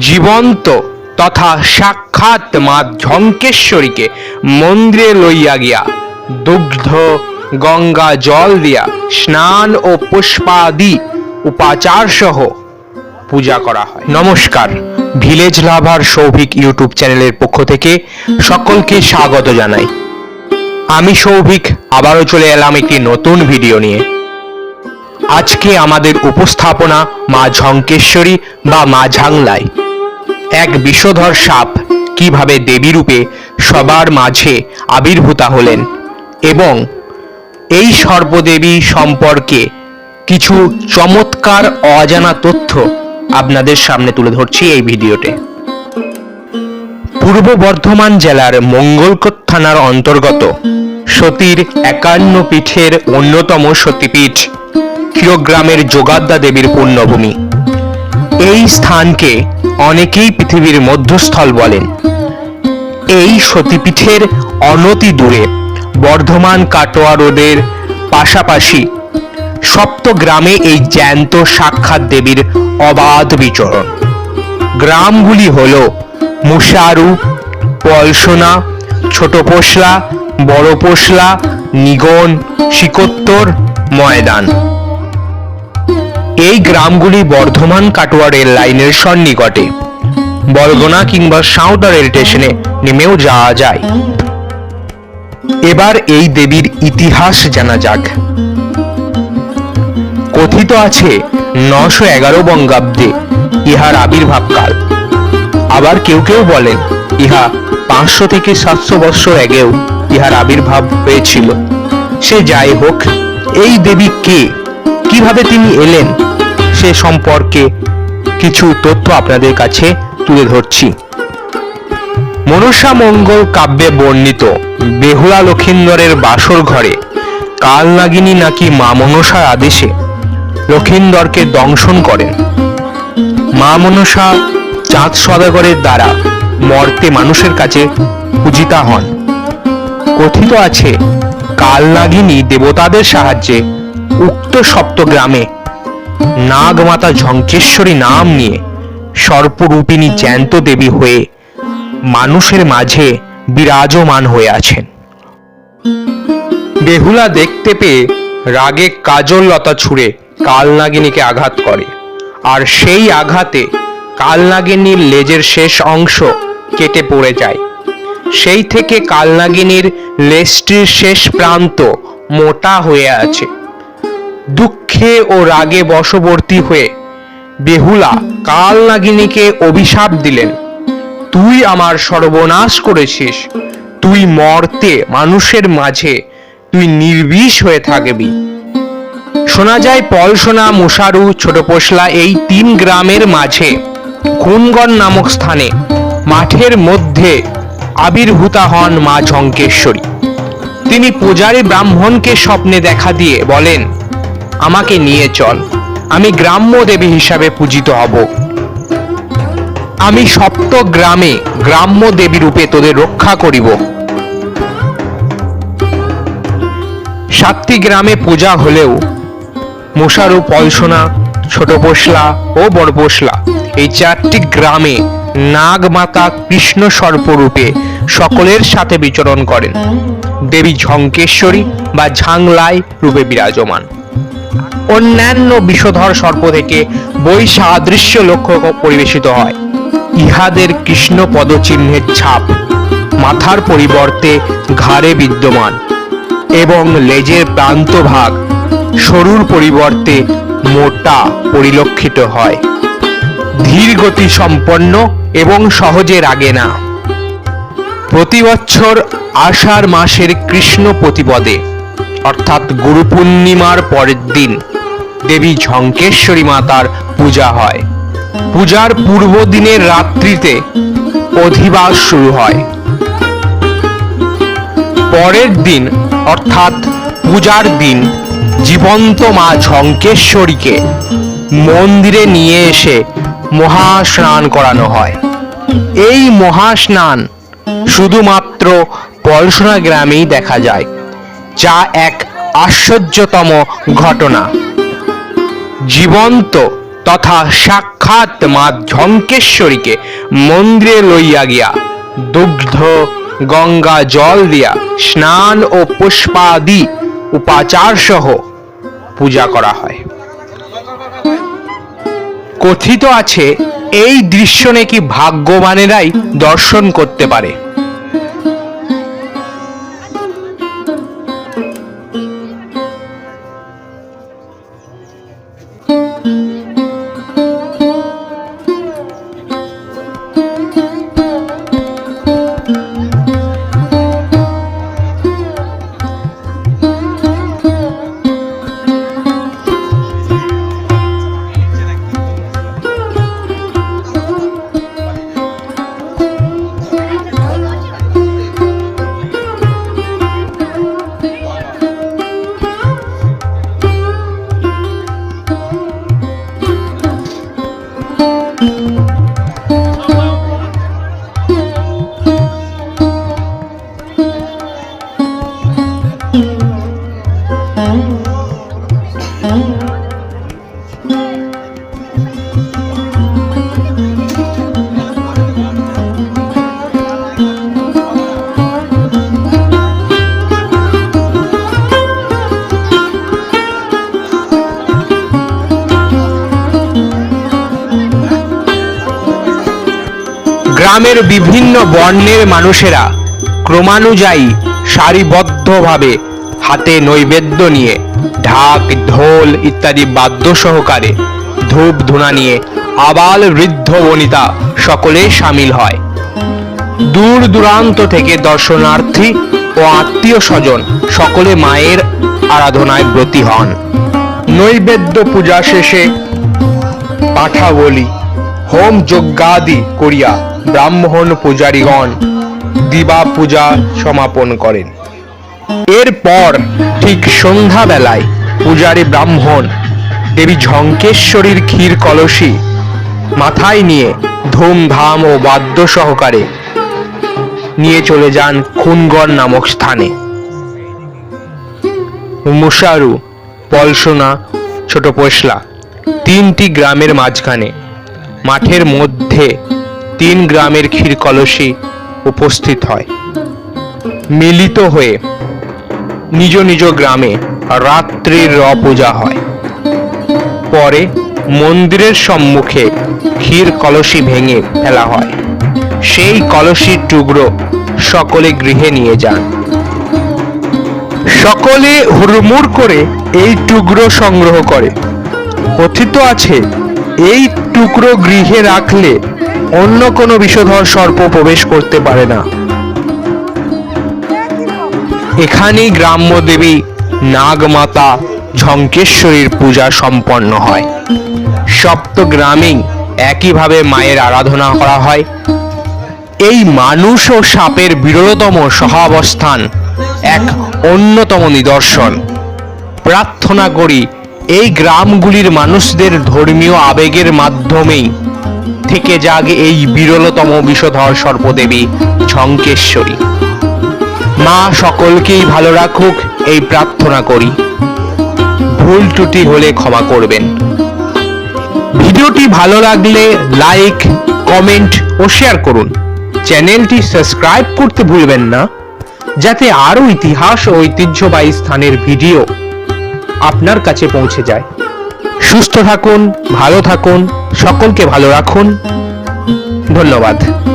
জীবন্ত তথা সাক্ষাৎ মা ঝঙ্কেশ্বরীকে মন্দিরে লইয়া গিয়া দুগ্ধ, গঙ্গা জল দিয়া স্নান ও পুষ্পাদি উপাচার সহ পূজা করা হয়। নমস্কার। ভিলেজ লাভার সৌভিক ইউটিউব চ্যানেলের পক্ষ থেকে সকলকে স্বাগত জানাই। আমি সৌভিক, আবারও চলে এলাম একটি নতুন ভিডিও নিয়ে। আজকে আমাদের উপস্থাপনা মা ঝঙ্কেশ্বরী বা মা ঝাংলাই। এক বিষধর সাপ কীভাবে দেবী রূপে সবার মাঝে আবির্ভূতা হলেন এবং এই সর্বদেবী সম্পর্কে কিছু চমৎকার অজানা তথ্য আপনাদের সামনে তুলে ধরছি এই ভিডিওতে। পূর্ব বর্ধমান জেলার মঙ্গলকোট থানার অন্তর্গত সতীর একান্ন পীঠের অন্যতম সতীপীঠ ক্ষীরগ্রামের যোগাদ্দা দেবীর পুণ্যভূমি। এই স্থানকে অনেকেই পৃথিবীর মধ্যস্থল বলেন। এই সতীপীঠের অনতি দূরে বর্ধমান কাটোয়া রোডের পাশাপাশি সপ্ত গ্রামে এই জ্যান্ত সাক্ষাৎ দেবীর অবাধ বিচরণ। গ্রামগুলি হল মুসারু পলসোনা ছোট পোশলা বড় পোশলা নিগন, শিকোত্তর, ময়দান। এই গ্রামগুলি বর্ধমান কাটোয়া রেল লাইনের সন্নিকটে। বলগোনা কিংবা সাঁওতা রেল স্টেশনে নেমেও যাওয়া যায়। এবার এই দেবীর ইতিহাস জানা যাক। কথিত আছে, নশো এগারো বঙ্গাব্দে ইহার আবির্ভাবকাল আবার কেউ কেউ বলেন, ইহা পাঁচশো থেকে সাতশো বৎসর আগেও ইহার আবির্ভাব হয়েছিল। সে যাই হোক, এই দেবী কে? কীভাবে তিনি এলেন? সে সম্পর্কে কিছু তথ্য আপনাদের কাছে তুলে ধরছি। মনসা মঙ্গল কাব্যে বর্ণিত, বেহুলা লক্ষিন্দরের বাসর ঘরে কালনাগিনী নাকি মা মনসার আদেশে লক্ষিন্দরকে দংশন করেন। মা মনসা চাঁদ সদাগরের দ্বারা মর্তে মানুষের কাছে পূজিতা হন। কথিত আছে কালনাগিনী দেবতাদের সাহায্যে উক্ত সপ্তগ্রামে নাগমাতা ঝঙ্কেশ্বরী নাম নিয়ে সর্পরূপিণী জ্যান্ত দেবী হয়ে মানুষের মাঝে বিরাজমান হয়ে আছেন। বেহুলা দেখতে পেয়ে রাগে কাজল লতা ছুঁড়ে কালনাগিনীকে আঘাত করে। আর সেই আঘাতে কালনাগিনীর লেজের শেষ অংশ কেটে পড়ে যায়। সেই থেকে কালনাগিনীর লেজটির শেষ প্রান্ত মোটা হয়ে আছে। দুঃখে ও রাগে বশবর্তী হয়ে বেহুলা কালনাগিনীকে অভিশাপ দিলেন। তুই আমার সর্বনাশ করেছিস। তুই মর্তে মানুষের মাঝে তুই নির্বিষ হয়ে থাকবি। শোনা যায় পলসোনা মুসারু ছোট পোশলা এই তিন গ্রামের মাঝে খুনগড় নামক স্থানে মাঠের মধ্যে আবির্ভূতা হন মা ঝঙ্কেশ্বরী। তিনি পূজারী ব্রাহ্মণকে স্বপ্নে দেখা দিয়ে বলেন আমাকে নিয়ে চল। আমি গ্রাম্য দেবী হিসাবে পূজিত হব। আমি সপ্ত গ্রামে গ্রাম্য দেবী রূপে তোদের রক্ষা করিব। সাতটি গ্রামে পূজা হলেও মশারু, পলসোনা, ছোট পোশলা ও বড় পোশলা এই চারটি গ্রামে নাগমাতা কৃষ্ণ সর্পরূপে সকলের সাথে বিচরণ করেন। দেবী ঝঙ্কেশ্বরী বা ঝাংলাই রূপে বিরাজমান। অন্যান্য বিষধর সর্প থেকে বই সাদৃশ্য লক্ষ্য পরিবেশিত হয়। ইহাদের কৃষ্ণ পদচিহ্নের ছাপ মাথার পরিবর্তে ঘাড়ে বিদ্যমান এবং লেজের প্রান্তভাগ সরুর পরিবর্তে মোটা পরিলক্ষিত হয়। ধীর গতি সম্পন্ন এবং সহজে রাগে না। প্রতি বছর আষাঢ় মাসের কৃষ্ণ প্রতিপদে, অর্থাৎ গুরু পূর্ণিমার পরের দিন দেবী ঝঙ্কেশ্বরী মাতার পূজা হয়। পূজার পূর্ব দিনের রাত্রিতে অধিবাস শুরু হয়। পরের দিন, অর্থাৎ পূজার দিন, জীবন্ত মা ঝঙ্কেশ্বরীকে মন্দিরে নিয়ে এসে মহাস্নান করানো হয়। এই মহাস্নান শুধুমাত্র পলসোনা গ্রামেই দেখা যায়, যা এক আশ্চর্যতম ঘটনা। জীবন্ত তথা সাক্ষাৎ মা ঝঙ্কেশ্বরীকে মন্দিরে লইয়া গিয়া দুগ্ধ, গঙ্গা জল দিয়া স্নান ও পুষ্পাদি উপাচার সহ পূজা করা হয়। কথিত আছে, এই দৃশ্য নাকি ভাগ্যবানেরাই দর্শন করতে পারে। গ্রামের বিভিন্ন বর্ণের মানুষেরা ক্রমানুযায়ী সারিবদ্ধভাবে হাতে নৈবেদ্য নিয়ে ঢাক, ঢোল ইত্যাদি বাদ্য সহকারে ধূপ, ধুনা নিয়ে আবাল বৃদ্ধ বনিতা সকলে সামিল হয়। দূর দূরান্ত থেকে দর্শনার্থী ও আত্মীয় স্বজন সকলে মায়ের আরাধনায় ব্রতী হন। নৈবেদ্য পূজা শেষে পাঠা বলি হোম যজ্ঞাদি করিয়া ব্রাহ্মণ পূজারীগণ দিবা পূজা সমাপন করেন। এরপর ঠিক সন্ধ্যাবেলায় পূজারী ব্রাহ্মণ দেবী ঝঙ্কেশ্বরীর ক্ষীর কলসী মাথায় নিয়ে ধুমধাম ও বাদ্য সহকারে নিয়ে চলে যান খুনগড় নামক স্থানে। মুশারু পলসোনা, ছোট পশলা তিনটি গ্রামের মাঝখানে মাঠের মধ্যে তিন গ্রামের ক্ষীর কলসী উপস্থিত হয়। মিলিত হয়ে নিজ নিজ গ্রামে রাত্রির র পূজা হয়। পরে মন্দিরের সম্মুখে ক্ষীর কলসী ভেঙে ফেলা হয়। সেই কলসির টুকরো সকলে গৃহে নিয়ে যান। সকলে হুড়মুড় করে এই টুকরো সংগ্রহ করে। কথিত আছে এই টুকরো গৃহে রাখলে অন্য কোনো বিষধর সর্প প্রবেশ করতে পারে না। এখানেই গ্রাম্য দেবী নাগমাতা ঝঙ্কেশ্বরীর পূজা সম্পন্ন হয়। সপ্ত গ্রামেই একইভাবে মায়ের আরাধনা করা হয়। এই মানুষ ও সাপের বিরলতম সহাবস্থান এক অন্যতম নিদর্শন। প্রার্থনা করি এই গ্রামগুলির মানুষদের ধর্মীয় আবেগের মাধ্যমেই থেকে জাগে এই বিরলতম বিষধর সর্পদেবী ঝঙ্কেশ্বরী মা সকলকেই ভালো রাখুক, এই প্রার্থনা করি। ভুল ত্রুটি হলে ক্ষমা করবেন। ভিডিওটি ভালো লাগলে লাইক, কমেন্ট ও শেয়ার করুন। চ্যানেলটি সাবস্ক্রাইব করতে ভুলবেন না, যাতে আরও ইতিহাস ও ঐতিহ্যবাহী স্থানের ভিডিও আপনার কাছে পৌঁছে যায়। সুস্থ থাকুন ভালো থাকুন সকলকে ভালো রাখুন। ধন্যবাদ।